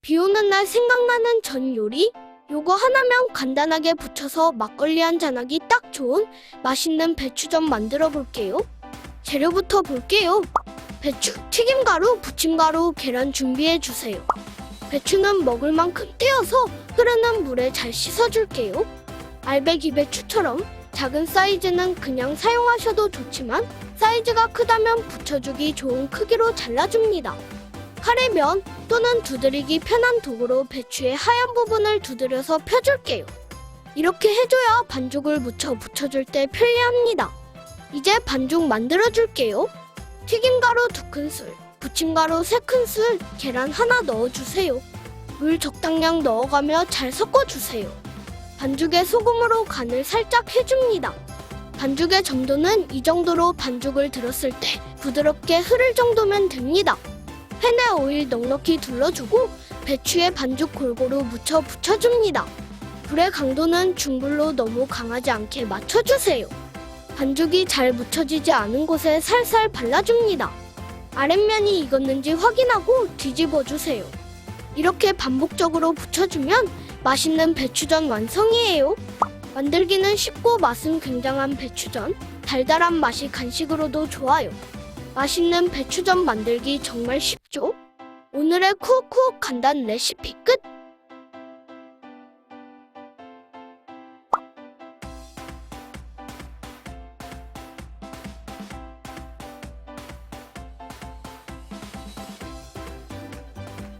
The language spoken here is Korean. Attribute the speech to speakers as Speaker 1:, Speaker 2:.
Speaker 1: 비 오는 날 생각나는 전 요리? 요거 하나면 간단하게 부쳐서 막걸리 한 잔하기 딱 좋은 맛있는 배추전 만들어 볼게요. 재료부터 볼게요. 배추, 튀김가루, 부침가루, 계란 준비해 주세요. 배추는 먹을 만큼 떼어서 흐르는 물에 잘 씻어줄게요. 알배기 배추처럼 작은 사이즈는 그냥 사용하셔도 좋지만 사이즈가 크다면 부쳐주기 좋은 크기로 잘라줍니다. 카레면 또는 두드리기 편한 도구로 배추의 하얀 부분을 두드려서 펴줄게요. 이렇게 해줘야 반죽을 묻혀 붙여줄 때 편리합니다. 이제 반죽 만들어줄게요. 튀김가루 두 큰술, 부침가루 세 큰술, 계란 하나 넣어주세요. 물 적당량 넣어가며 잘 섞어주세요. 반죽에 소금으로 간을 살짝 해줍니다. 반죽의 점도는 이 정도로 반죽을 들었을 때 부드럽게 흐를 정도면 됩니다. 팬에 오일 넉넉히 둘러주고 배추에 반죽 골고루 묻혀 붙여줍니다. 불의 강도는 중불로 너무 강하지 않게 맞춰주세요. 반죽이 잘 묻혀지지 않은 곳에 살살 발라줍니다. 아랫면이 익었는지 확인하고 뒤집어 주세요. 이렇게 반복적으로 붙여주면 맛있는 배추전 완성이에요. 만들기는 쉽고 맛은 굉장한 배추전. 달달한 맛이 간식으로도 좋아요. 맛있는 배추전 만들기 정말 쉽죠? 오늘의 쿡쿡 간단 레시피 끝!